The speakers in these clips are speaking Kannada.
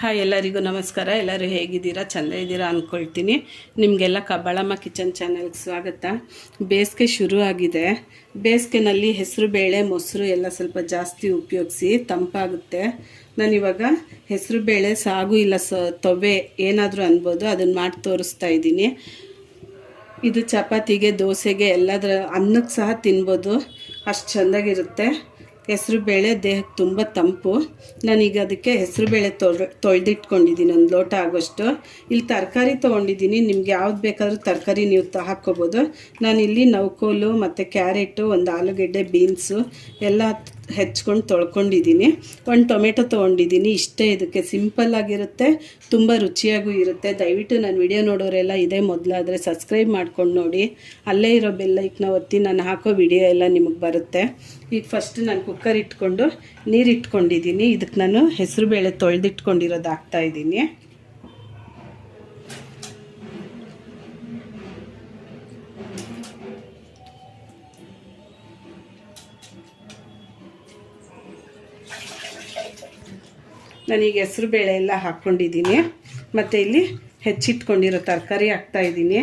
ಹಾಯ್, ಎಲ್ಲರಿಗೂ ನಮಸ್ಕಾರ. ಎಲ್ಲರೂ ಹೇಗಿದ್ದೀರಾ? ಚೆಂದ ಇದ್ದೀರಾ ಅಂದ್ಕೊಳ್ತೀನಿ ನಿಮಗೆಲ್ಲ ಕಬ್ಬಾಳಮ್ಮ ಕಿಚನ್ ಚಾನಲ್ಗೆ ಸ್ವಾಗತ. ಬೇಸಿಗೆ ಶುರು ಆಗಿದೆ ಬೇಸಿಗೆನಲ್ಲಿ ಹೆಸರು ಬೇಳೆ, ಮೊಸರು ಎಲ್ಲ ಸ್ವಲ್ಪ ಜಾಸ್ತಿ ಉಪಯೋಗಿಸಿ ತಂಪಾಗುತ್ತೆ. ನಾನಿವಾಗ ಹೆಸರು ಬೇಳೆ, ಸಾಗು ಇಲ್ಲ ಸ, ತೊವೆ ಏನಾದರೂ ಅನ್ಬೋದು. ಅದನ್ನು ಮಾಡಿ ತೋರಿಸ್ತಾ ಇದ್ದೀನಿ. ಇದು ಚಪಾತಿಗೆ, ದೋಸೆಗೆ ಎಲ್ಲದರ ಅನ್ನಕ್ಕೆ ಸಹ ತಿನ್ಬೋದು. ಅಷ್ಟು ಚೆಂದಾಗಿರುತ್ತೆ. ಹೆಸರು ಬೇಳೆ ದೇಹಕ್ಕೆ ತುಂಬ ತಂಪು. ನಾನೀಗ ಅದಕ್ಕೆ ಹೆಸರು ಬೇಳೆ ತೊಳೆ ತೊಳೆದಿಟ್ಕೊಂಡಿದ್ದೀನಿ ಒಂದು ಲೋಟ ಆಗೋಷ್ಟು. ಇಲ್ಲಿ ತರಕಾರಿ ತೊಗೊಂಡಿದ್ದೀನಿ. ನಿಮ್ಗೆ ಯಾವ್ದು ಬೇಕಾದರೂ ತರಕಾರಿ ನೀವು ತ, ಹಾಕ್ಕೋಬೋದು. ನಾನಿಲ್ಲಿ ನೌಕೋಲು ಮತ್ತು ಕ್ಯಾರೆಟು, ಒಂದು ಆಲೂಗೆಡ್ಡೆ, ಬೀನ್ಸು, ಎಲ್ಲ ಹೆಚ್ಕೊಂಡು ತೊಳ್ಕೊಂಡಿದ್ದೀನಿ. ಒಂದು ಟೊಮೆಟೊ ತೊಗೊಂಡಿದ್ದೀನಿ. ಇಷ್ಟೇ ಇದಕ್ಕೆ ಸಿಂಪಲ್ ಆಗಿರುತ್ತೆ. ತುಂಬ ರುಚಿಯಾಗೂ ಇರುತ್ತೆ. ದಯವಿಟ್ಟು ನಾನು ವಿಡಿಯೋ ನೋಡೋರೆಲ್ಲ ಇದೇ ಮೊದಲಾದರೆ ಸಬ್ಸ್ಕ್ರೈಬ್ ಮಾಡ್ಕೊಂಡು ನೋಡಿ. ಅಲ್ಲೇ ಇರೋ ಬೆಲ್ಲೈಕ್ನ ಒತ್ತಿ ನಾನು ಹಾಕೋ ವಿಡಿಯೋ ಎಲ್ಲ ನಿಮಗೆ ಬರುತ್ತೆ. ಈಗ ಫಸ್ಟ್ ನಾನು ಕುಕ್ಕರ್ ಇಟ್ಕೊಂಡು ನೀರು ಇಟ್ಕೊಂಡಿದ್ದೀನಿ. ಇದಕ್ಕೆ ನಾನು ಹೆಸರು ಬೇಳೆ ತೊಳೆದಿಟ್ಕೊಂಡಿರೋದು ಹಾಕ್ತಾ ನಾನೀಗ ಹೆಸರು ಬೇಳೆ ಎಲ್ಲ ಹಾಕ್ಕೊಂಡಿದ್ದೀನಿ. ಮತ್ತು ಇಲ್ಲಿ ಹೆಚ್ಚಿಟ್ಕೊಂಡಿರೋ ತರಕಾರಿ ಹಾಕ್ತಾಯಿದ್ದೀನಿ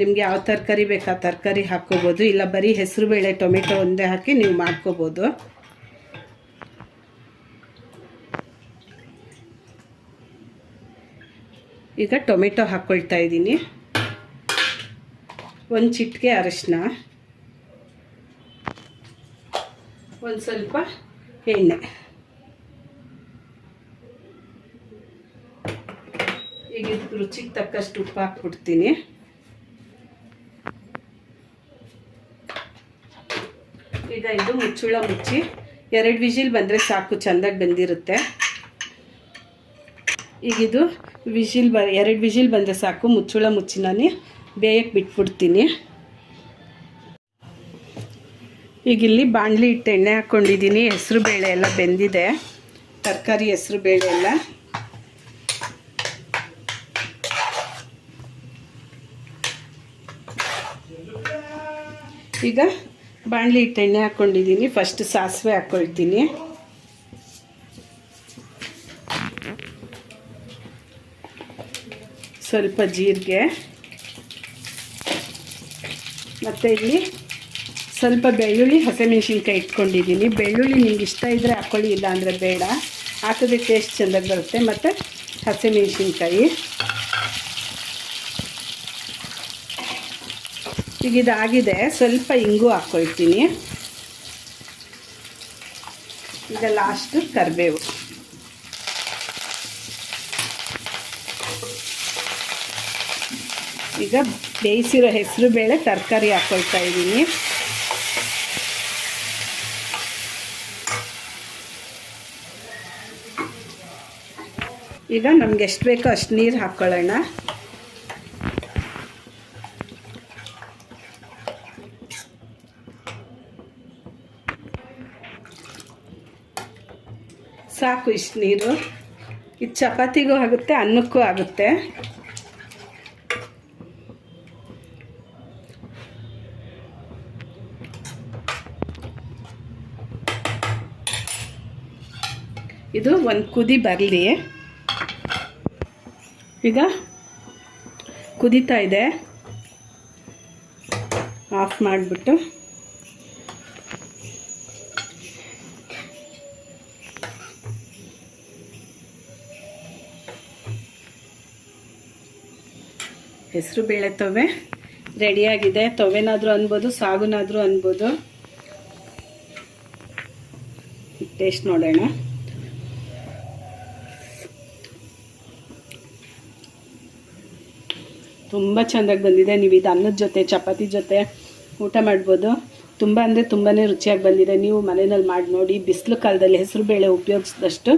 ನಿಮಗೆ ಯಾವ ತರಕಾರಿ ಬೇಕಾ ತರಕಾರಿ ಹಾಕ್ಕೋಬೋದು. ಇಲ್ಲ ಬರೀ ಹೆಸರು ಬೇಳೆ, ಟೊಮೆಟೊ ಒಂದೇ ಹಾಕಿ ನೀವು ಮಾಡ್ಕೋಬೋದು. ಈಗ ಟೊಮೆಟೊ ಹಾಕ್ಕೊಳ್ತಾ ಇದ್ದೀನಿ. ಒಂದು ಚಿಟಿಕೆ ಅರಶಿನ. ಒಂದು ಸ್ವಲ್ಪ ಎಣ್ಣೆ. ಈಗ ಇದಕ್ಕೆ ರುಚಿಗೆ ತಕ್ಕಷ್ಟು ಉಪ್ಪು ಹಾಕ್ಬಿಡ್ತೀನಿ. ಈಗ ಇದು ಮುಚ್ಚುಳ ಮುಚ್ಚಿ, ಎರಡು ವಿಜಿಲ್ ಬಂದರೆ ಸಾಕು, ಚೆಂದಾಗಿ ಬಂದಿರುತ್ತೆ. ಈಗ ಇದು ವಿಜಿಲ್ ಬ, ಎರಡು ವಿಜಿಲ್ ಬಂದರೆ ಸಾಕು, ಮುಚ್ಚುಳ ಮುಚ್ಚಿ ನಾನು ಬೇಯಕ್ಕೆ ಬಿಟ್ಬಿಡ್ತೀನಿ. ಈಗ ಇಲ್ಲಿ ಬಾಣಲಿ ಇಟ್ಟು ಎಣ್ಣೆ ಹಾಕ್ಕೊಂಡಿದ್ದೀನಿ ಹೆಸರು ಬೇಳೆ ಎಲ್ಲ ಬೆಂದಿದೆ. ತರಕಾರಿ ಹೆಸರು ಬೇಳೆ ಎಲ್ಲ. ಈಗ ಬಾಣಲಿ ಹಿಟ್ಟೆಣ್ಣೆ ಹಾಕ್ಕೊಂಡಿದ್ದೀನಿ ಫಸ್ಟ್ ಸಾಸಿವೆ ಹಾಕ್ಕೊಳ್ತೀನಿ ಸ್ವಲ್ಪ ಜೀರಿಗೆ. ಮತ್ತು ಇಲ್ಲಿ ಸ್ವಲ್ಪ ಬೆಳ್ಳುಳ್ಳಿ, ಹಸಿಮೆಣ್ಸಿನ್ಕಾಯಿ ಇಟ್ಕೊಂಡಿದ್ದೀನಿ. ಬೆಳ್ಳುಳ್ಳಿ ನಿಮ್ಗೆ ಇಷ್ಟ ಇದ್ದರೆ ಹಾಕ್ಕೊಳ್ಳಿ ಇಲ್ಲ ಅಂದರೆ ಬೇಡ. ಹಾಕಿದ್ರೆ ಟೇಸ್ಟ್ ಚೆಂದಾಗಿ ಬರುತ್ತೆ. ಮತ್ತು ಹಸಿಮೆಣ್ಸಿನ್ಕಾಯಿ. ಈಗ ಇದಾಗಿದೆ. ಸ್ವಲ್ಪ ಇಂಗು ಹಾಕ್ಕೊಳ್ತೀನಿ ಈಗ ಲಾಸ್ಟ್ ಕರಿಬೇವು. ಈಗ ಬೇಯಿಸಿರೋ ಹೆಸರು ಬೇಳೆ ತರಕಾರಿ ಹಾಕ್ಕೊಳ್ತಾ ಇದ್ದೀನಿ. ಈಗ ನಮ್ಗೆ ಎಷ್ಟು ಬೇಕೋ ಅಷ್ಟು ನೀರು ಹಾಕ್ಕೊಳ್ಳೋಣ ಸಾಕು ಇಷ್ಟು ನೀರು. ಇದು ಚಪಾತಿಗೂ ಆಗುತ್ತೆ, ಅನ್ನಕ್ಕೂ ಆಗುತ್ತೆ. ಇದು ಒಂದು ಕುದಿ ಬರಲಿ. ಈಗ ಕುದೀತಾ ಇದೆ. ಆಫ್ ಮಾಡಿಬಿಟ್ಟು. ಹೆಸರು ಬೇಳೆ ತೊವೆ ರೆಡಿಯಾಗಿದೆ. ತೊವೆನಾದರೂ ಅನ್ಬೋದು, ಸಾಗುನಾದರೂ ಅನ್ಬೋದು. ಟೇಸ್ಟ್ ನೋಡೋಣ. ತುಂಬ ಚೆಂದಾಗಿ ಬಂದಿದೆ. ನೀವು ಇದು ಅನ್ನದ ಜೊತೆ, ಚಪಾತಿ ಜೊತೆ ಊಟ ಮಾಡ್ಬೋದು. ತುಂಬ ಅಂದರೆ ತುಂಬಾ ರುಚಿಯಾಗಿ ಬಂದಿದೆ. ನೀವು ಮನೆಯಲ್ಲಿ ಮಾಡಿ ನೋಡಿ, ಬಿಸಿಲು ಕಾಲದಲ್ಲಿ ಹೆಸರು ಬೇಳೆ ಉಪಯೋಗಿಸಿದಷ್ಟು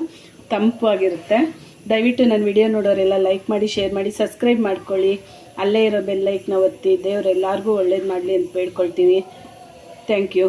ತಂಪಾಗಿರುತ್ತೆ ದಯವಿಟ್ಟು ನನ್ನ ವಿಡಿಯೋ ನೋಡೋರೆಲ್ಲ ಲೈಕ್ ಮಾಡಿ, ಶೇರ್ ಮಾಡಿ, ಸಬ್ಸ್ಕ್ರೈಬ್ ಮಾಡ್ಕೊಳ್ಳಿ. ಅಲ್ಲೇ ಇರೋ ಬೆಲ್ಲೈಕ್ನ ಒತ್ತಿ ದೇವ್ರು ಒಳ್ಳೇದು ಮಾಡಲಿ ಅಂತ ಬೇಡ್ಕೊಳ್ತೀನಿ ಥ್ಯಾಂಕ್ ಯು